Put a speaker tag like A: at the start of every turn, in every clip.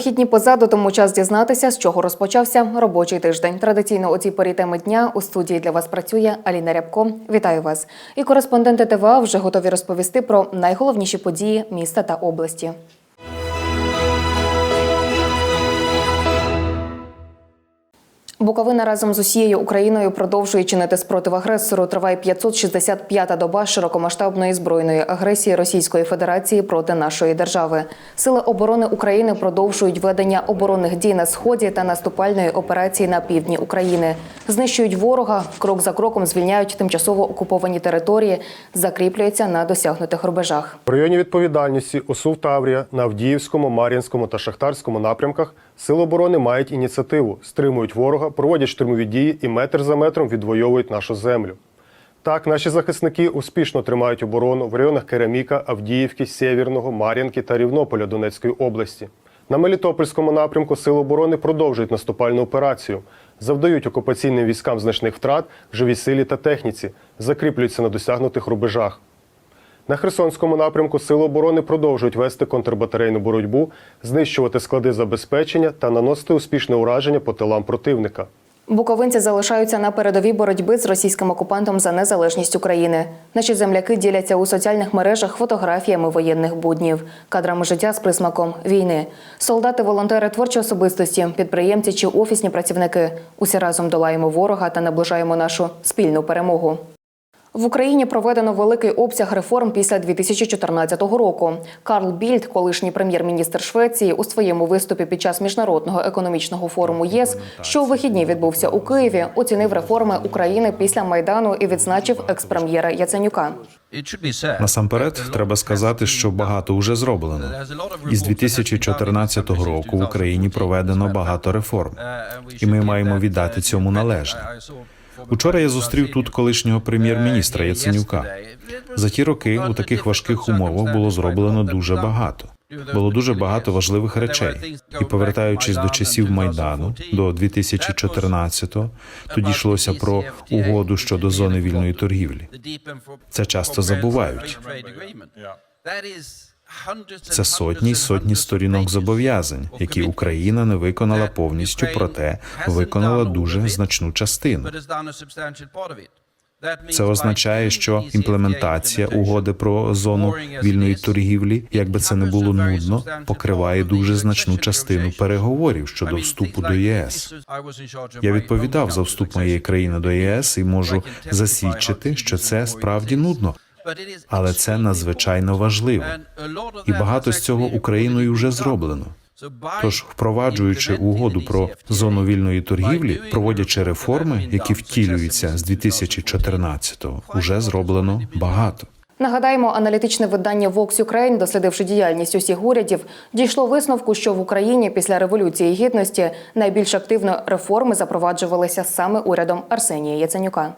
A: Вихідні позаду, тому час дізнатися, з чого розпочався робочий тиждень. Традиційно у цій порі теми дня у студії для вас працює Аліна Рябко. Вітаю вас. І кореспонденти ТВА вже готові розповісти про найголовніші події міста та області. Буковина разом з усією Україною продовжує чинити спротив агресору. Триває 565-та доба широкомасштабної збройної агресії Російської Федерації проти нашої держави. Сили оборони України продовжують ведення оборонних дій на сході та наступальної операції на півдні України. Знищують ворога, крок за кроком звільняють тимчасово окуповані території, закріплюються на досягнутих рубежах.
B: В районі відповідальності ОСУВ Таврія на Авдіївському, Мар'їнському та Шахтарському напрямках Сили оборони мають ініціативу, стримують ворога, проводять штурмові дії і метр за метром відвоюють нашу землю. Так, наші захисники успішно тримають оборону в районах Кераміка, Авдіївки, Сєвєрного, Мар'їнки та Рівнополя Донецької області. На Мелітопольському напрямку Сили оборони продовжують наступальну операцію, завдають окупаційним військам значних втрат в живій силі та техніці, закріплюються на досягнутих рубежах. На Херсонському напрямку Сили оборони продовжують вести контрбатарейну боротьбу, знищувати склади забезпечення та наносити успішне ураження по тилам противника.
A: Буковинці залишаються на передовій боротьби з російським окупантом за незалежність України. Наші земляки діляться у соціальних мережах фотографіями воєнних буднів, кадрами життя з присмаком війни. Солдати, волонтери, творчі особистості, підприємці чи офісні працівники. Усі разом долаємо ворога та наближаємо нашу спільну перемогу. В Україні проведено великий обсяг реформ після 2014 року. Карл Більд, колишній прем'єр-міністр Швеції, у своєму виступі під час міжнародного економічного форуму ЄС, що у вихідні відбувся у Києві, оцінив реформи України після майдану і відзначив експрем'єра Яценюка.
C: Насамперед, треба сказати, що багато вже зроблено. Із 2014 року в Україні проведено багато реформ, і ми маємо віддати цьому належне. Учора я зустрів тут колишнього прем'єр-міністра Яценюка. За ті роки у таких важких умовах було зроблено дуже багато. Було дуже багато важливих речей. І повертаючись до часів майдану, до 2014-го, тоді йшлося про угоду щодо зони вільної торгівлі.
D: Це часто забувають.
C: Це сотні й сотні сторінок зобов'язань, які Україна не виконала повністю, проте виконала дуже значну частину. Це означає, що імплементація угоди про зону вільної торгівлі, як би це не було нудно, покриває дуже значну частину переговорів щодо вступу до ЄС. Я відповідав за вступ моєї країни до ЄС і можу засвідчити, що це справді нудно, але це надзвичайно важливо. І багато з цього Україною вже зроблено. Тож, впроваджуючи угоду про зону вільної торгівлі, проводячи реформи, які втілюються з 2014-го, уже зроблено багато.
A: Нагадаємо, аналітичне видання Vox Ukraine, дослідивши діяльність усіх урядів, дійшло висновку, що в Україні після революції гідності найбільш активно реформи запроваджувалися саме урядом Арсенія Яценюка.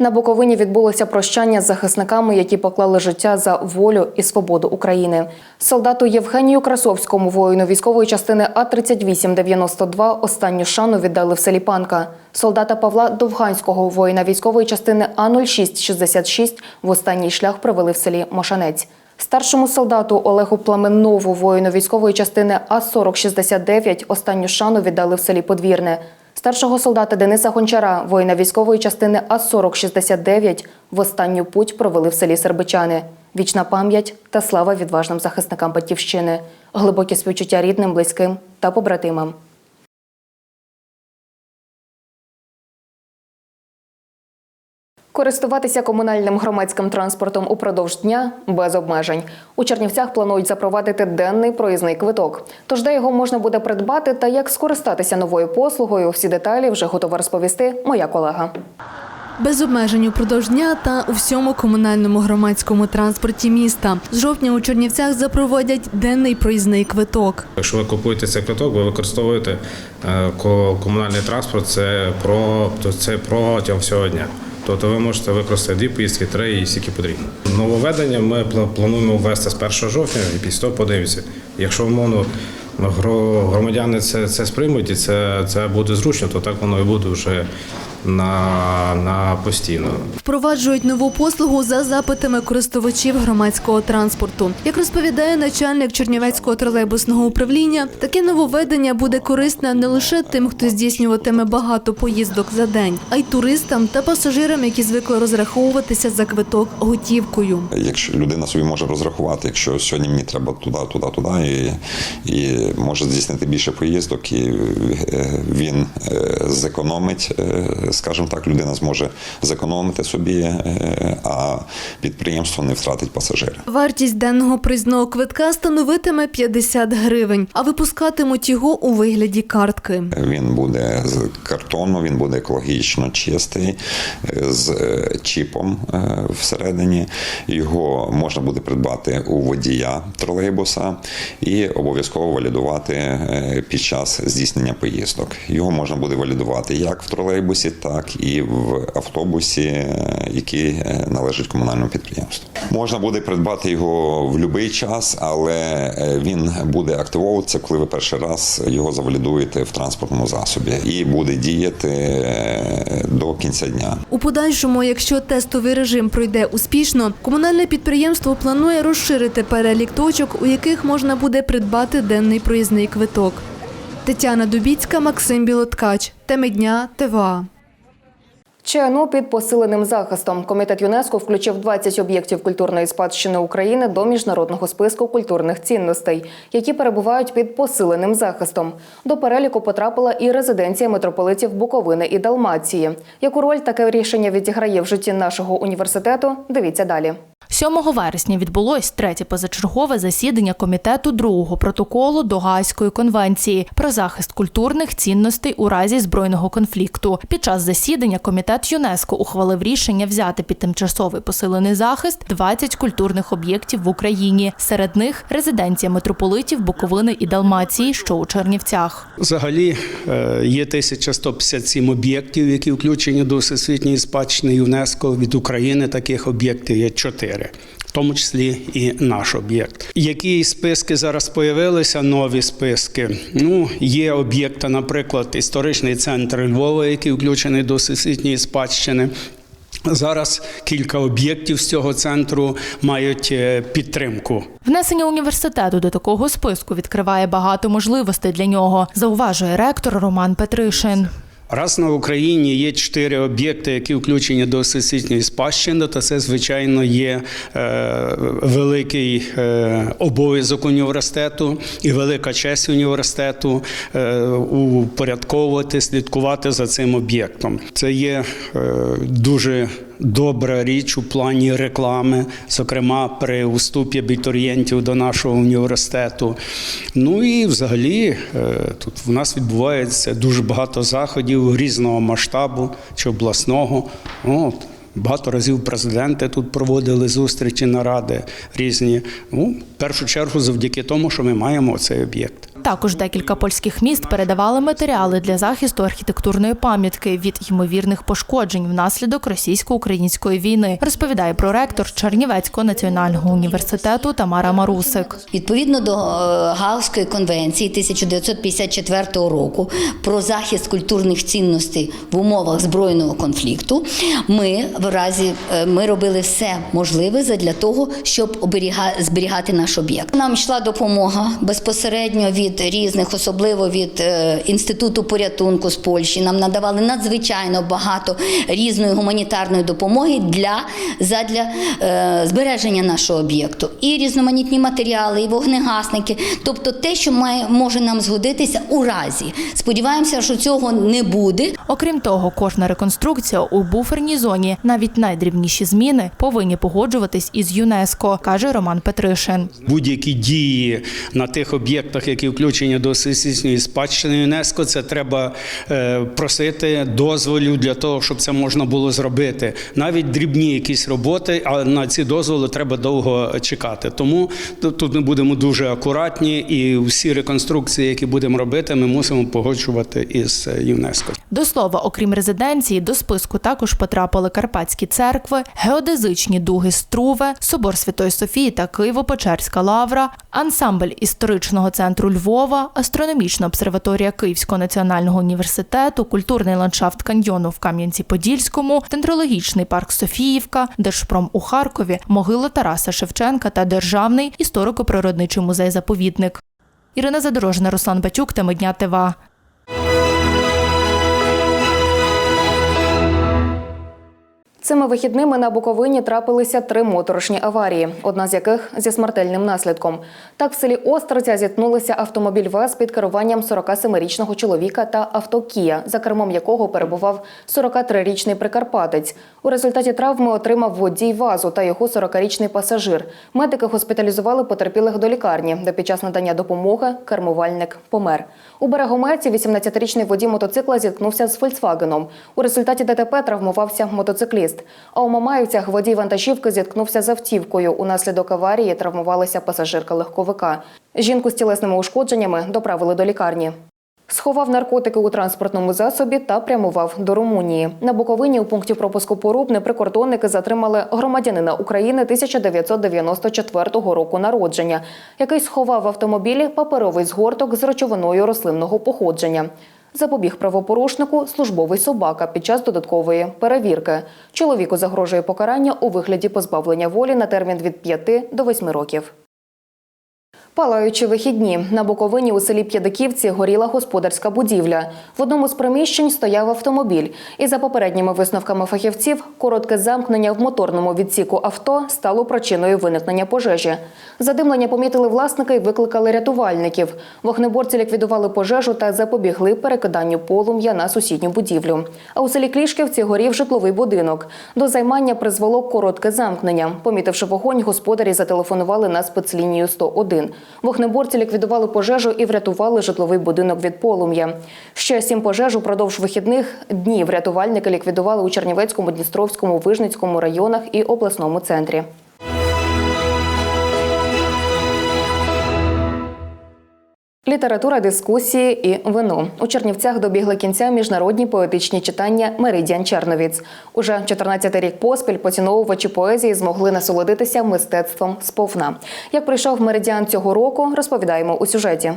A: На Буковині відбулося прощання з захисниками, які поклали життя за волю і свободу України. Солдату Євгенію Красовському, воїну військової частини А 3892 останню шану віддали в селі Панка. Солдата Павла Довганського, воїна військової частини А 0666 в останній шлях провели в селі Мошанець. Старшому солдату Олегу Пламеннову, воїну військової частини А 4069 останню шану віддали в селі Подвірне. Старшого солдата Дениса Гончара, воїна військової частини А-4069, в останню путь провели в селі Сербичани. Вічна пам'ять та слава відважним захисникам Батьківщини, глибокі співчуття рідним, близьким та побратимам. Користуватися комунальним громадським транспортом упродовж дня без обмежень. У Чернівцях планують запровадити денний проїзний квиток. Тож де його можна буде придбати та як скористатися новою послугою, всі деталі вже готова розповісти моя колега.
E: Без обмежень упродовж дня та у всьому комунальному громадському транспорті міста. З жовтня у Чернівцях запровадять денний проїзний квиток.
F: Якщо ви купуєте цей квиток, ви використовуєте е, ко- комунальний транспорт. Це про то це протягом всього дня. Тобто ви можете використати дві поїздки, три і скільки потрібно. Нововведення ми плануємо ввести з 1 жовтня і після того подивимося. Якщо умовно громадяни це, це сприймуть і це, це буде зручно, то так воно і буде вже на, на постійно.
E: Впроваджують нову послугу за запитами користувачів громадського транспорту. Як розповідає начальник Чернівецького тролейбусного управління, таке нововведення буде корисне не лише тим, хто здійснюватиме багато поїздок за день, а й туристам та пасажирам, які звикли розраховуватися за квиток готівкою.
G: Якщо людина собі може розрахувати, якщо сьогодні мені треба туди, туди, туди, і, і може здійснити більше поїздок, і е, він е, зекономить, е, скажімо так, людина зможе зекономити собі, а підприємство не втратить пасажира.
E: Вартість денного проїзного квитка становитиме 50 гривень, а випускатимуть його у вигляді картки.
G: Він буде з картону, він буде екологічно чистий, з чіпом всередині. Його можна буде придбати у водія тролейбуса і обов'язково валідувати е, під час здійснення поїздок. Його можна буде валідувати як в тролейбусі, так і в автобусі, е, який е, належить комунальному підприємству. Можна буде придбати його в будь-який час, але він буде активовуватися, коли ви перший раз його завалідуєте в транспортному засобі, і буде діяти до кінця дня.
E: У подальшому, якщо тестовий режим пройде успішно, комунальне підприємство планує розширити перелік точок, у яких можна буде придбати денний проїзний квиток. Тетяна Дубіцька, Максим Білоткач. Теми дня ТВА.
A: ЧНУ під посиленим захистом. Комітет ЮНЕСКО включив 20 об'єктів культурної спадщини України до міжнародного списку культурних цінностей, які перебувають під посиленим захистом. До переліку потрапила і резиденція митрополитів Буковини і Далмації. Яку роль таке рішення відіграє в житті нашого університету? Дивіться далі.
H: 7 вересня відбулось третє позачергове засідання комітету другого протоколу до Гаазької конвенції про захист культурних цінностей у разі збройного конфлікту. Під час засідання комітет ЮНЕСКО ухвалив рішення взяти під тимчасовий посилений захист 20 культурних об'єктів в Україні. Серед них резиденція митрополитів Буковини і Далмації, що у Чернівцях.
I: Взагалі е, є 1157 об'єктів, які включені до всесвітньої спадщини ЮНЕСКО. Від України таких об'єктів є 4. В тому числі і наш об'єкт. Які списки зараз появилися? Нові списки. Ну, є об'єкти, наприклад, історичний центр Львова, який включений до всесвітньої спадщини. Зараз кілька об'єктів з цього центру мають е, підтримку.
H: Внесення університету до такого списку відкриває багато можливостей для нього, зауважує ректор Роман Петришин.
I: Раз на Україні є чотири об'єкти, які включені до всесвітньої спадщини, то це звичайно є е, великий е, обов'язок університету і велика честь університету е, упорядковувати, слідкувати за цим об'єктом. Це є дуже добра річ у плані реклами, зокрема при уступі абітурієнтів до нашого університету. Ну і взагалі е, тут в нас відбувається дуже багато заходів різного масштабу чи обласного. От. Багато разів президенти тут проводили зустрічі, наради різні. Ну, в першу чергу, завдяки тому, що ми маємо цей об'єкт.
H: Також декілька польських міст передавали матеріали для захисту архітектурної пам'ятки від ймовірних пошкоджень внаслідок російсько-української війни. Розповідає проректор Чернівецького національного університету Тамара Марусик.
J: Відповідно до е, Гаазької конвенції 1954 року про захист культурних цінностей в умовах збройного конфлікту, ми в разі е, ми робили все можливе для того, щоб зберігати наш об'єкт. Нам йшла допомога безпосередньо від різних, особливо від е, інституту порятунку з Польщі. Нам надавали надзвичайно багато різної гуманітарної допомоги для задля е, збереження нашого об'єкту. І різноманітні матеріали, і вогнегасники, тобто те, що має може нам згодитися у разі. Сподіваємося, що цього не буде.
H: Окрім того, кожна реконструкція у буферній зоні, навіть найдрібніші зміни, повинні погоджуватись із ЮНЕСКО, каже Роман Петришин.
I: Будь-які дії на тих об'єктах, які включені до всесвітньої спадщини ЮНЕСКО, це треба е, просити дозволів для того, щоб це можна було зробити. Навіть дрібні якісь роботи, а на ці дозволи треба довго чекати. Тому тут ми будемо дуже акуратні, і всі реконструкції, які будемо робити, ми мусимо погоджувати із ЮНЕСКО.
H: До слова, окрім резиденції, до списку також потрапили Карпатські церкви, геодезичні дуги Струве, собор Святої Софії та Києво-Печерська лавра, ансамбль історичного центру Львова. Астрономічна обсерваторія Київського національного університету, культурний ландшафт каньйону в Кам'янці-Подільському, дендрологічний парк Софіївка, Держпром у Харкові, могила Тараса Шевченка та Державний історико-природничий музей-заповідник. Ірина Задорожна, Руслан Батюк, теми дня ТВА.
A: Цими вихідними на Буковині трапилися три моторошні аварії, одна з яких зі смертельним наслідком. Так, в селі Остриця зіткнулися автомобіль ВАЗ під керуванням 47-річного чоловіка та авто Кія, за кермом якого перебував 43-річний прикарпатець. У результаті травми отримав водій ВАЗу та його 40-річний пасажир. Медики госпіталізували потерпілих до лікарні, де під час надання допомоги кермувальник помер. У Берегометі 18-річний водій мотоцикла зіткнувся з Фольксвагеном. У результаті ДТП травмувався мотоцикліст. А у Мамаївцях водій вантажівки зіткнувся з автівкою. Унаслідок аварії травмувалася пасажирка легковика. Жінку з тілесними ушкодженнями доправили до лікарні. Сховав наркотики у транспортному засобі та прямував до Румунії. На Буковині у пункті пропуску Порубне прикордонники затримали громадянина України 1994 року народження, який сховав в автомобілі паперовий згорток з речовиною рослинного походження. Запобіг правопорушнику службовий собака під час додаткової перевірки. Чоловіку загрожує покарання у вигляді позбавлення волі на термін від 5 до 8 років. Палаючі вихідні на Буковині у селі П'ядиківці горіла господарська будівля. В одному з приміщень стояв автомобіль. І за попередніми висновками фахівців, коротке замкнення в моторному відсіку авто стало причиною виникнення пожежі. Задимлення помітили власники і викликали рятувальників. Вогнеборці ліквідували пожежу та запобігли перекиданню полум'я на сусідню будівлю. А у селі Клішківці горів житловий будинок. До займання призвело коротке замкнення. Помітивши вогонь, господарі зателефонували на спецлінію 101. Вогнеборці ліквідували пожежу і врятували житловий будинок від полум'я. Ще сім пожеж упродовж вихідних днів рятувальники ліквідували у Чернівецькому, Дністровському, Вижницькому районах і обласному центрі. Література, дискусії і вино у Чернівцях добігли кінця міжнародні поетичні читання Меридіан Черновіць. Уже 14-й рік поспіль поціновувачі поезії змогли насолодитися мистецтвом сповна. Як прийшов меридіан цього року, розповідаємо у сюжеті.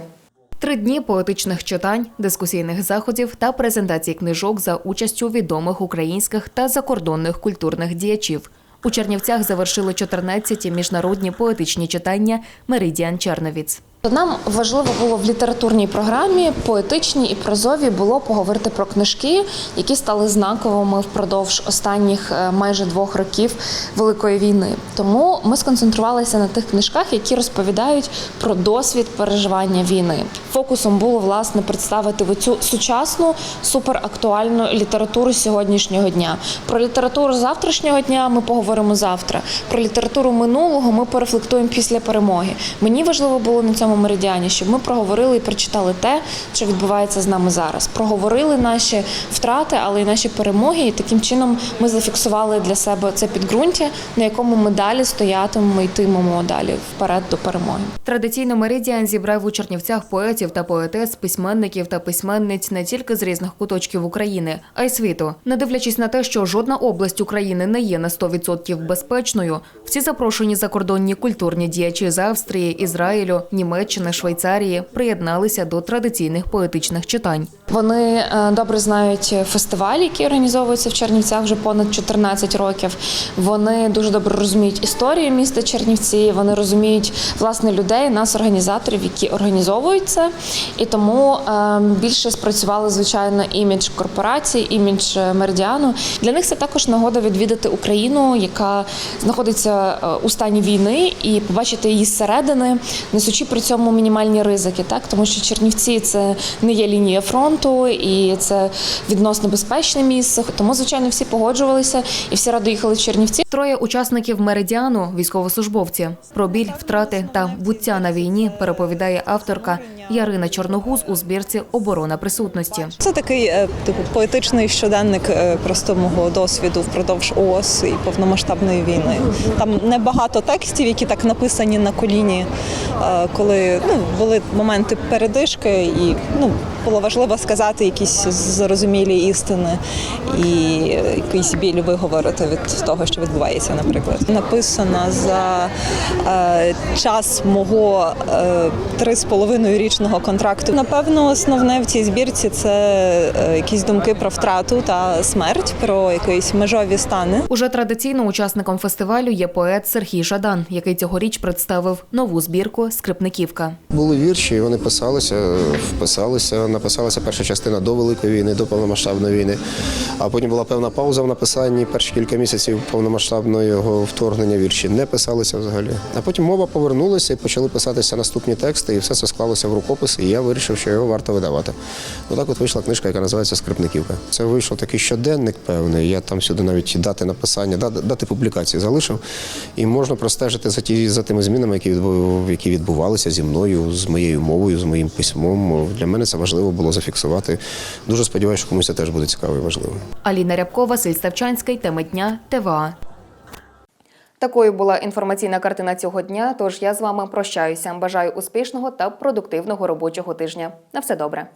A: Три дні поетичних читань, дискусійних заходів та презентацій книжок за участю відомих українських та закордонних культурних діячів. У Чернівцях завершили 14-ті міжнародні поетичні читання Меридіан Черновіць.
K: Нам важливо було в літературній програмі, поетичній і прозовій було поговорити про книжки, які стали знаковими впродовж останніх е, майже двох років Великої війни. Тому ми сконцентрувалися на тих книжках, які розповідають про досвід переживання війни. Фокусом було власне представити цю сучасну суперактуальну літературу сьогоднішнього дня. Про літературу завтрашнього дня ми поговоримо завтра. Про літературу минулого ми порефлектуємо після перемоги. Мені важливо було на цьому меридіані, щоб ми проговорили і прочитали те, що відбувається з нами зараз. Проговорили наші втрати, але й наші перемоги. І таким чином ми зафіксували для себе це підґрунтя, на якому ми далі стоятимемо йтимемо далі вперед до перемоги.
A: Традиційно Меридіан зібрав у Чернівцях поетів та поетес, письменників та письменниць не тільки з різних куточків України, а й світу. Не дивлячись на те, що жодна область України не є на 100% безпечною, всі запрошені закордонні культурні діячі з Австрії, Ізраїлю, Німеччини, Швейцарії приєдналися до традиційних поетичних читань.
K: Вони е, добре знають фестивалі, які організовуються в Чернівцях вже понад 14 років. Вони дуже добре розуміють історію міста Чернівці. Вони розуміють власне людей, нас, організаторів, які організовують це. І тому е, більше спрацювали звичайно імідж корпорації, імідж е, меридіану. Для них це також нагода відвідати Україну, яка знаходиться у стані війни, і побачити її зсередини, несучи при цьому мінімальні ризики, так тому що Чернівці це не є лінія фронту, і це відносно безпечне місце. Тому, звичайно, всі погоджувалися і всі радо їхали в Чернівці.
A: Троє учасників Меридіану військовослужбовці. Про біль, втрати та буття на війні переповідає авторка Ярина Чорногуз у збірці Оборона присутності.
L: Це такий е, типу поетичний щоденник е, просто мого досвіду впродовж ООС і повномасштабної війни. Там небагато текстів, які так написані на коліні, е, коли ну були моменти передишки, і ну було важливо сказати якісь зрозумілі істини і якийсь біль виговорити від того, що відбувається, наприклад. Написана за е, час мого е, три з половиною річного контракту. Напевно, основне в цій збірці це е, якісь думки про втрату та смерть, про якісь межові стани.
A: Уже традиційно учасником фестивалю є поет Сергій Жадан, який цьогоріч представив нову збірку Скрипниківка.
M: Були вірші, вони писалися, вписалися. Написалася перша частина до Великої війни, до повномасштабної війни. А потім була певна пауза в написанні. Перші кілька місяців повномасштабного вторгнення вірші не писалися взагалі. А потім мова повернулася і почали писатися наступні тексти, і все це склалося в рукописи. І я вирішив, що його варто видавати. Отак от вийшла книжка, яка називається Скрипниківка. Це вийшов такий щоденник певний. Я там сюди навіть дати написання, дати, публікації залишив. І можна простежити за ті за тими змінами, які які відбувалися зі мною, з моєю мовою, з моїм письмом. Для мене це важливо було зафіксувати. Дуже сподіваюся, що комусь це теж буде цікаво і важливо.
A: Аліна Рябкова, Василь Ставчанський, теми дня, ТВА. Такою була інформаційна картина цього дня. Тож я з вами прощаюся. Бажаю успішного та продуктивного робочого тижня. На все добре.